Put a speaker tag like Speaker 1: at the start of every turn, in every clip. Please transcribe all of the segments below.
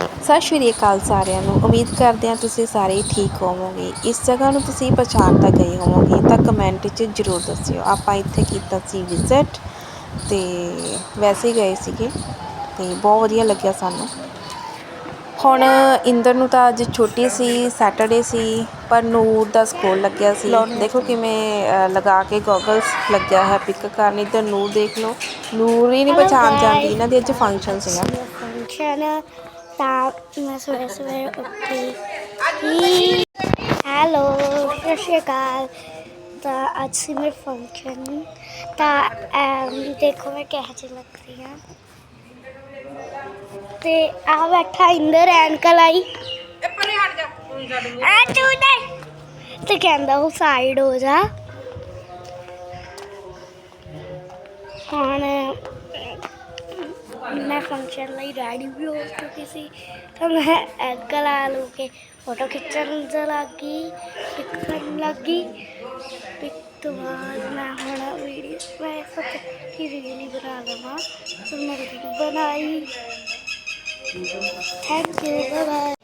Speaker 1: ਸਤਿ ਸ਼੍ਰੀ ਅਕਾਲ ਸਾਰਿਆਂ ਨੂੰ। ਉਮੀਦ ਕਰਦੇ ਹਾਂ ਤੁਸੀਂ ਸਾਰੇ ਠੀਕ ਹੋਵੋਗੇ। ਇਸ ਜਗ੍ਹਾ ਨੂੰ ਤੁਸੀਂ ਪਛਾਣ ਤਾਂ ਗਏ ਹੋਵੋਗੇ ਤਾਂ ਕਮੈਂਟ 'ਚ ਜ਼ਰੂਰ ਦੱਸਿਓ। ਆਪਾਂ ਇੱਥੇ ਕੀਤਾ ਸੀ ਵਿਜ਼ਿਟ ਤੇ ਵੈਸੇ ਗਏ ਸੀਗੇ ਤੇ ਬਹੁਤ ਵਧੀਆ ਲੱਗਿਆ ਸਾਨੂੰ। ਹੁਣ ਇੰਦਰ ਨੂੰ ਤਾਂ ਅੱਜ ਛੁੱਟੀ ਸੀ ਸੈਟਰਡੇ ਸੀ ਪਰ ਨੂਰ ਦਾ ਸਕੂਲ ਲੱਗਿਆ ਸੀ। ਦੇਖੋ ਕਿਵੇਂ ਅ, ਲਗਾ ਕੇ ਗੋਗਲਸ ਲੱਗਿਆ ਹੈ ਪਿਕ ਕਰਨ। ਇੱਧਰ ਨੂਰ ਦੇਖ ਲਓ। ਨੂਰ ਹੀ ਨਹੀਂ ਪਛਾਣ ਜਾਂਦੀ ਇਹਨਾਂ ਦੇ ਅੱਜ ਫੰਕਸ਼ਨ ਸੀਗਾ।
Speaker 2: ਫੰਕਸ਼ਨ ਤਾਂ ਮੈਂ ਸਵੇਰੇ ਸਵੇਰੇ ਉੱਠੀ ਹੀ ਹੈਲੋ ਸਤਿ ਸ਼੍ਰੀ ਅਕਾਲ ਤਾਂ ਅੱਜ ਸੀ ਮੇਰਾ ਫੰਕਸ਼ਨ ਤਾਂ ਦੇਖੋ ਮੈਂ ਕਿਹੋ ਜਿਹੀ ਲੱਗ ਰਹੀ ਹਾਂ ਤੇ ਆ ਬੈਠਾ ਇੰਦਰ ਐਨਕਲ ਆਈ ਆ ਤੂੰ ਦੇ ਤੇ ਕਹਿੰਦਾ ਉਹ ਸਾਈਡ ਹੋ ਜਾ ਹੁਣ ਮੈਂ ਫੰਕਸ਼ਨ ਲਈ ਰੈਡੀ ਵੀ ਹੋ ਚੁੱਕੀ ਸੀ ਤਾਂ ਮੈਂ ਐਂਕਲ ਆ ਲੂ ਕੇ ਫੋਟੋ ਖਿੱਚਣ ਜ ਲੱਗੀ ਪਿਕ ਕਰਨ ਲੱਗੀ ਪਿਕ ਤੋਂ ਬਾਅਦ ਮੈਂ ਹੁਣ ਵੀਡੀਓ ਮੈਂ ਸੋਚਿਆ ਕਿ ਰੀਲ ਹੀ ਬਣਾ ਲਵਾਂ ਫਿਰ ਮੈਂ ਰੀਲ ਬਣਾਈ ਥੈਂਕ ਯੂ ਬਾਏ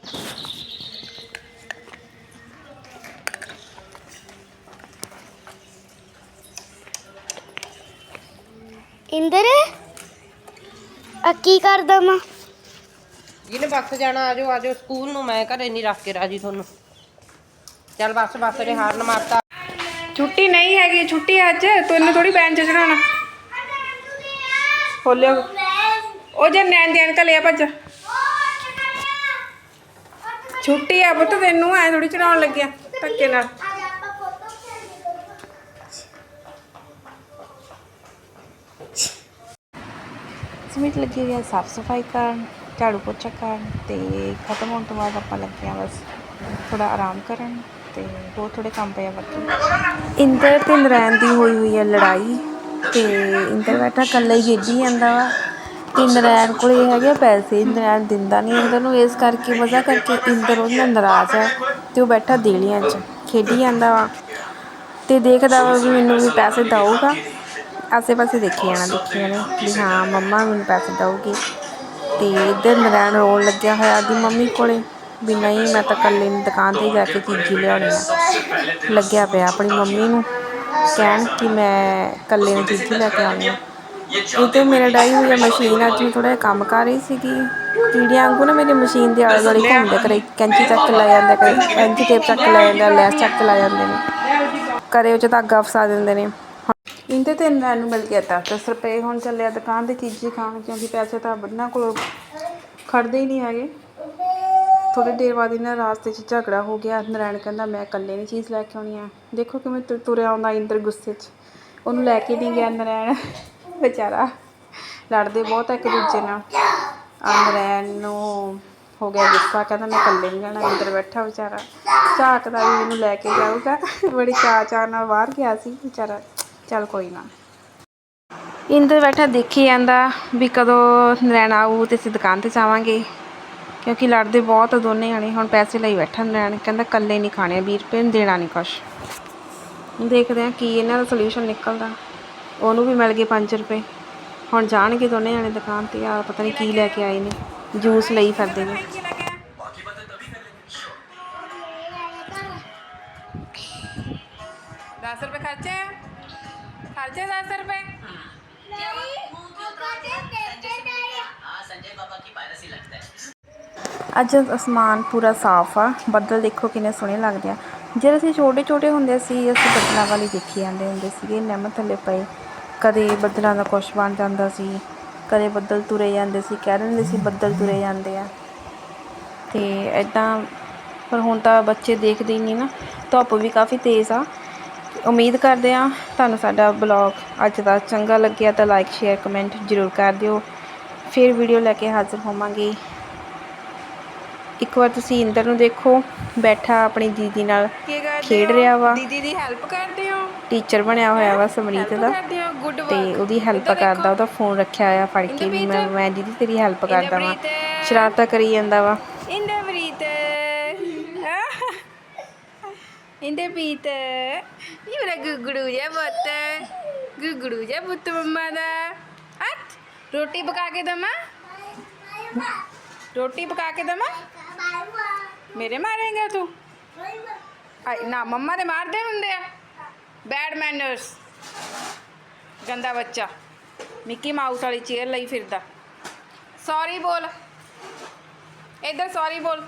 Speaker 2: ਇੰਦਰ ਆ ਕੀ ਕਰਦਾ ਮਾਂ?
Speaker 3: ਜਿਹਨੇ ਬੱਸ ਜਾਣਾ ਆਜੋ ਆਜੋ ਸਕੂਲ ਨੂੰ ਮੈਂ ਘਰੇ ਨਹੀਂ ਰੱਖ ਕੇ ਰਾਜੀ ਤੁਹਾਨੂੰ। ਚੱਲ ਬੱਸ ਬੱਸ ਦੇ ਹਾਰਨ ਮਾਰਤਾ।
Speaker 4: ਛੁੱਟੀ ਨਹੀਂ ਹੈਗੀ ਛੁੱਟੀ ਅੱਜ ਤੈਨੂੰ ਥੋੜੀ ਬੈਂਚ ਚੜਾਉਣਾ ਖੋਲਿਓ। ਉਹ ਜੇ ਨੈਣ ਦੇਣ ਕਾ ਲਿਆ ਭੱਜ। ਛੁੱਟੀ ਆ ਪੁੱਤ ਤੈਨੂੰ ਐ ਥੋੜੀ ਚੜਾਉਣ ਲੱਗਿਆ ਧੱਕੇ ਨਾਲ।
Speaker 1: ਸਮਿਟ ਲੱਗੀ ਹੋਈ ਹੈ ਸਾਫ਼ ਸਫ਼ਾਈ ਕਰਨ, ਝਾੜੂ ਪੋਚਾ ਕਰਨ ਤੇ ਖਤਮ ਹੋਣ ਤੋਂ ਬਾਅਦ ਆਪਾਂ ਲੱਗੇ ਹਾਂ ਬਸ ਥੋੜਾ ਆਰਾਮ ਕਰਨ ਤੇ ਹੋਰ ਥੋੜੇ ਕੰਮ ਪਿਆ ਬਾਕੀ। ਇੰਦਰ ਤੇ ਨਰੈਣ ਦੀ ਹੋਈ ਹੋਈ ਹੈ ਲੜਾਈ ਤੇ ਇੰਦਰ ਬੈਠਾ ਇਕੱਲਾ ਹੀ ਖੇਡੀ ਜਾਂਦਾ ਵਾ ਤੇ ਨਰੈਣ ਕੋਲ ਇਹ ਹੈਗੇ ਆ ਪੈਸੇ, ਨਰੈਣ ਦਿੰਦਾ ਨਹੀਂ ਇੰਦਰ ਨੂੰ ਇਸ ਕਰਕੇ ਵਜ੍ਹਾ ਕਰਕੇ ਇੰਦਰ ਉਹਦੇ ਨਾਲ ਨਾਰਾਜ਼ ਹੈ ਤੇ ਉਹ ਬੈਠਾ ਦੇਲੀਆਂ 'ਚ ਖੇਡੀ ਜਾਂਦਾ ਵਾ ਤੇ ਦੇਖਦਾ ਵਾ ਵੀ ਮੈਨੂੰ ਵੀ ਪੈਸੇ ਦਊਗਾ। ਆਸੇ ਪਾਸੇ ਦੇਖੀ ਜਾਣਾ ਦੇਖੀ ਜਾਣਾ ਵੀ ਹਾਂ, ਮੰਮਾ ਮੈਨੂੰ ਪੈਸੇ ਦਊਗੀ। ਤੇ ਇੱਧਰ ਨਰੈਣ ਰੋਣ ਲੱਗਿਆ ਹੋਇਆ ਦੀ ਮੰਮੀ ਕੋਲੇ ਵੀ ਨਹੀਂ, ਮੈਂ ਤਾਂ ਇਕੱਲੇ ਨੂੰ ਦੁਕਾਨ ਤੇ ਜਾ ਕੇ ਚੀਜ਼ੀ ਲਿਆਉਣੀ ਆ। ਲੱਗਿਆ ਪਿਆ ਆਪਣੀ ਮੰਮੀ ਨੂੰ, ਕਹਿਣ ਕਿ ਮੈਂ ਇਕੱਲੇ ਨੂੰ ਚੀਜ਼ੀ ਲੈ ਕੇ ਆਉਣੀ ਆ। ਇਹ ਤੇ ਮੇਰਾ ਡਾਈ ਹੋਈ ਮਸ਼ੀਨ, ਅੱਜ ਮੈਂ ਥੋੜਾ ਜਿਹਾ ਕੰਮ ਕਰ ਰਹੀ ਸੀਗੀ। ਕੀੜੀਆਂ ਵਾਂਗੂ ਨਾ ਮੇਰੀ ਮਸ਼ੀਨ ਦੇ ਆਲੇ ਦੁਆਲੇ ਘੁੰਮਦੇ ਕਰੇ, ਕੈਂਚੀ ਚੱਕ ਲੈ ਜਾਂਦਾ ਕਰੇ, ਕੈਂਚੀ ਟੇਪ ਚੱਕ ਲੈ ਜਾਂਦਾ, ਲੈਸ ਚੱਕ ਲੈ ਜਾਂਦੇ ਨੇ। ਕਰੇ ਉਹ 'ਚ ਧਾਗਾ ਫਸਾ ਦਿੰਦੇ ਨੇ। ਇਹਦੇ ਤੇ ਨੈਣ ਨੂੰ ਮਿਲ ਗਿਆ ਤਾਂ 10 ਰੁਪਏ ਹੁਣ ਚੱਲਿਆ ਦੁਕਾਨ ਤੇ ਚੀਜ਼ੀ ਖਾਣ ਕਿਉਂਕਿ ਪੈਸੇ ਤਾਂ ਬੰਨਾਂ ਕੋਲ ਖੜਦੇ ਹੀ ਨਹੀਂ ਹੈਗੇ। ਥੋੜੀ ਦੇਰ ਬਾਅਦ ਇਹਨਾਂ ਰਾਸਤੇ 'ਚ ਝਗੜਾ ਹੋ ਗਿਆ। ਨਰੈਣ ਕਹਿੰਦਾ, ਮੈਂ ਇਕੱਲੇ ਨਹੀਂ ਚੀਜ਼ ਲੈ ਕੇ ਆਉਣੀ ਆ। ਦੇਖੋ ਕਿਵੇਂ ਤੁ- ਤੁਰਿਆ ਆਉਂਦਾ ਇੰਦਰ ਗੁੱਸੇ 'ਚ। ਉਹਨੂੰ ਲੈ ਕੇ ਨਹੀਂ ਗਿਆ ਨਰਾਇਣ ਵਿਚਾਰਾ ਲੜਦੇ ਬਹੁਤ ਇੱਕ ਦੂਜੇ ਨਾਲ। ਆ ਨਰੈਣ ਨੂੰ ਹੋ ਗਿਆ ਗੁੱਸਾ, ਕਹਿੰਦਾ, ਮੈਂ ਇਕੱਲੇ ਨਹੀਂ ਜਾਣਾ ਇੰਦਰ ਬੈਠਾ ਵਿਚਾਰਾ। ਝਾਕਦਾ ਵੀ ਮੈਨੂੰ ਲੈ ਕੇ ਜਾਊਗਾ। ਬੜੀ ਚਾਅ ਚਾਅ ਨਾਲ ਬਾਹਰ ਗਿਆ ਸੀ ਵਿਚਾਰਾ। ਚੱਲ ਕੋਈ ਨਾ। ਇੰਦਰ ਬੈਠਾ ਦੇਖੀ ਜਾਂਦਾ ਵੀ ਕਦੋਂ ਨਰੈਣ ਆਊ ਤੇ ਅਸੀਂ ਦੁਕਾਨ ਤੇ ਜਾਵਾਂਗੇ। ਕਿਉਂਕਿ ਲੜਦੇ ਬਹੁਤ ਦੋਨੇ ਜਾਣੇ, ਹੁਣ ਪੈਸੇ ਲਈ ਬੈਠਾ ਨਰੈਣ ਕਹਿੰਦਾ ਇਕੱਲੇ ਨਹੀਂ ਖਾਣੇ 20 ਰੁਪਏ ਨੂੰ ਦੇਣਾ ਨਹੀਂ ਕੁਛ। ਦੇਖਦੇ ਆ ਕੀ ਇਹਨਾਂ ਦਾ ਸੋਲੂਸ਼ਨ ਨਿਕਲਦਾ। ਉਹਨੂੰ ਵੀ ਮਿਲ ਗਏ 5 ਰੁਪਏ। ਹੁਣ ਜਾਣਗੇ ਦੋਨੇ ਜਾਣੇ ਦੁਕਾਨ ਤੇ ਆ ਪਤਾ ਨਹੀਂ ਕੀ ਲੈ ਕੇ ਆਏ ਨੇ, ਜੂਸ ਲਈ ਫਿਰਦੇ ਨੇ।
Speaker 4: ਦਸ ਰੁਪਏ ਖਰਚੇ ਖਰਚੇ 10 ਰੁਪਏ
Speaker 1: ਅੱਜ ਅਸਮਾਨ ਪੂਰਾ ਸਾਫ਼ ਆ, ਬੱਦਲ ਦੇਖੋ ਕਿੰਨੇ ਸੋਹਣੇ ਲੱਗਦੇ ਆ। ਜਦੋਂ ਅਸੀਂ ਛੋਟੇ ਛੋਟੇ ਹੁੰਦੇ ਸੀ, ਅਸੀਂ ਬੱਦਲਾਂ ਵਾਲੀ ਦੇਖੀ ਜਾਂਦੇ ਹੁੰਦੇ ਸੀਗੇ ਨਿੰਮ ਥੱਲੇ ਪਏ। ਕਦੇ ਬੱਦਲਾਂ ਦਾ ਕੁਛ ਬਣ ਜਾਂਦਾ ਸੀ, ਕਦੇ ਬੱਦਲ ਤੁਰੇ ਜਾਂਦੇ ਸੀ, ਕਹਿ ਦਿੰਦੇ ਸੀ ਬੱਦਲ ਤੁਰੇ ਜਾਂਦੇ ਆ। ਤੇ ਐਦਾਂ ਪਰ ਹੁਣ ਤਾਂ ਬੱਚੇ ਦੇਖਦੇ ਹੀ ਨਹੀਂ ਨਾ, ਧੁੱਪ ਵੀ ਕਾਫੀ ਤੇਜ਼ ਆ। ਉਮੀਦ ਕਰਦੇ ਆ ਤੁਹਾਨੂੰ ਸਾਡਾ ਬਲੌਗ ਅੱਜ ਦਾ ਚੰਗਾ ਲੱਗਿਆ ਤਾਂ ਲਾਈਕ ਸ਼ੇਅਰ ਕਮੈਂਟ ਜ਼ਰੂਰ ਕਰ ਦਿਓ। ਫਿਰ ਵੀਡੀਓ ਲੈ ਕੇ ਹਾਜ਼ਰ ਹੋਵਾਂਗੇ। ਇੱਕ ਵਾਰ ਤੁਸੀਂ ਇੰਦਰ ਨੂੰ ਦੇਖੋ ਬੈਠਾ ਆਪਣੀ ਦੀਦੀ ਨਾਲ ਖੇਡ? ਰਿਹਾ ਵਾ।
Speaker 4: ਦੀਦੀ ਦੀ ਹੈਲਪ ਕਰਦੇ ਹੋ?
Speaker 1: ਟੀਚਰ ਬਣਿਆ ਹੋਇਆ ਵਾ ਸਮਰੀਤ ਦਾ। ਤੇ ਉਹਦੀ ਹੈਲਪ ਕਰਦਾ ਉਹਦਾ ਫੋਨ ਰੱਖਿਆ ਹੋਇਆ ਫੜ ਕੇ ਵੀ ਮੈਂ ਮੈਂ ਦੀਦੀ ਤੇਰੀ ਹੈਲਪ ਕਰਦਾ ਵਾਂ। ਸ਼ਰਾਰਤਾਂ ਕਰੀ ਜਾਂਦਾ ਵਾ।
Speaker 4: ਇੰਦਰਪ੍ਰੀਤ ਇਹ ਮੇਰਾ ਗੁੱਗੜੂ ਪੁੱਤ ਗੁੱਗੜੂ ਪੁੱਤ ਮੰਮਾ ਦਾ ਹੱਥ ਰੋਟੀ ਪਕਾ ਕੇ ਦਮਾ ਰੋਟੀ ਪਕਾ ਕੇ ਦਵਾਂ ਮੇਰੇ ਮਾਰੇਂਗਾ ਤੂੰ ਨਾ ਮੰਮਾ ਦੇ ਮਾਰਦੇ ਹੁੰਦੇ ਆ ਬੈਡ ਮੈਨਰਸ ਗੰਦਾ ਬੱਚਾ ਮਿੱਕੀ ਮਾਊਸ ਵਾਲੀ ਚੇਅਰ ਲਈ ਫਿਰਦਾ ਸੌਰੀ ਬੋਲ ਇੱਧਰ ਸੌਰੀ ਬੋਲ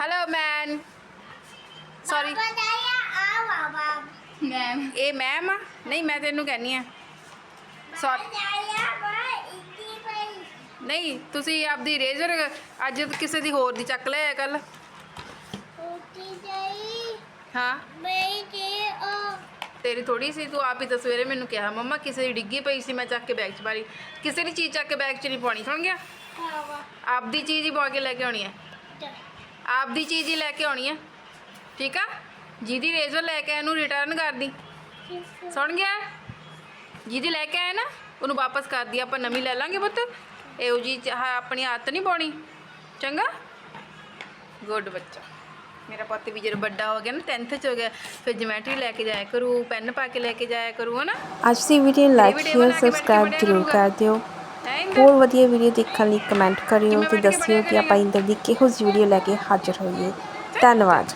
Speaker 4: ਹੈਲੋ ਮੈਨ ਸੌਰੀ ਮੈਮ ਇਹ ਮੈਮ ਆ? ਨਹੀਂ ਮੈਂ ਤੈਨੂੰ ਕਹਿੰਨੀ ਆ। ਸੌਰੀ ਨਹੀਂ ਤੁਸੀਂ ਆਪਦੀ ਰੇਜ਼ਰ ਅੱਜ ਕਿਸੇ ਦੀ ਹੋਰ ਦੀ ਚੱਕ ਲਿਆ ਕੱਲ। ਹਾਂ। ਤੇਰੀ ਥੋੜੀ ਸੀ ਤੂੰ ਆਪ ਹੀ ਤਾਂ ਸਵੇਰੇ ਮੈਨੂੰ ਕਿਹਾ ਮੰਮਾ ਕਿਸੇ ਦੀ ਡਿੱਗੀ ਪਈ ਸੀ ਮੈਂ ਚੱਕ ਕੇ ਬੈਗ 'ਚ ਮਾਰੀ ਕਿਸੇ ਦੀ ਚੀਜ਼ ਚੱਕ ਕੇ ਬੈਗ 'ਚ ਨਹੀਂ ਪਾਉਣੀ ਸੁਣ ਗਿਆ? ਆਪਦੀ ਚੀਜ਼ ਹੀ ਪਾ ਕੇ ਲੈ ਕੇ ਆਉਣੀ ਹੈ ਆਪਦੀ ਚੀਜ਼ ਹੀ ਲੈ ਕੇ ਆਉਣੀ ਹੈ ਠੀਕ ਆ? ਜਿਹਦੀ ਰੇਜ਼ਰ ਲੈ ਕੇ ਆਇਆ ਇਹਨੂੰ ਰਿਟਰਨ ਕਰ ਦੀ ਸੁਣ ਗਿਆ? ਜਿਹਦੀ ਲੈ ਕੇ ਆਇਆ ਨਾ ਉਹਨੂੰ ਵਾਪਸ ਕਰ ਦੀ ਆਪਾਂ ਨਵੀਂ ਲੈ ਲਾਂਗੇ ਪੁੱਤ। ਇਹੋ ਜੀ ਆਪਣੀ ਆਦਤ ਨਹੀਂ ਪਾਉਣੀ। ਚੰਗਾ? ਗੁੱਡ ਬੱਚਾ। ਮੇਰਾ ਪੁੱਤ ਵੀ ਜਦੋਂ ਵੱਡਾ ਹੋ ਗਿਆ ਨਾ 10th ਚ ਹੋ ਗਿਆ ਫਿਰ ਜਿਮੈਟਰੀ ਲੈ ਕੇ ਜਾਇਆ ਕਰੂ ਪੈਨ ਪਾ ਕੇ ਲੈ ਕੇ ਜਾਇਆ ਕਰੂ ਹਨਾ?
Speaker 1: ਅੱਜ ਦੀ ਵੀਡੀਓ ਲਾਈਕ ਸ਼ੇਅਰ ਸਬਸਕ੍ਰਾਈਬ ਜ਼ਰੂਰ ਕਰ ਦਿਓ। ਹੋਰ ਵਧੀਆ ਵੀਡੀਓ ਦੇਖਣ ਲਈ ਕਮੈਂਟ ਕਰਿਓ ਤੇ ਦੱਸਿਓ ਕਿ ਆਪਾਂ ਇੰਦਰ ਦੀ ਕਿਹੋ ਜਿਹੀ ਵੀਡੀਓ ਲੈ ਕੇ ਹਾਜ਼ਰ ਹੋਈਏ। ਧੰਨਵਾਦ।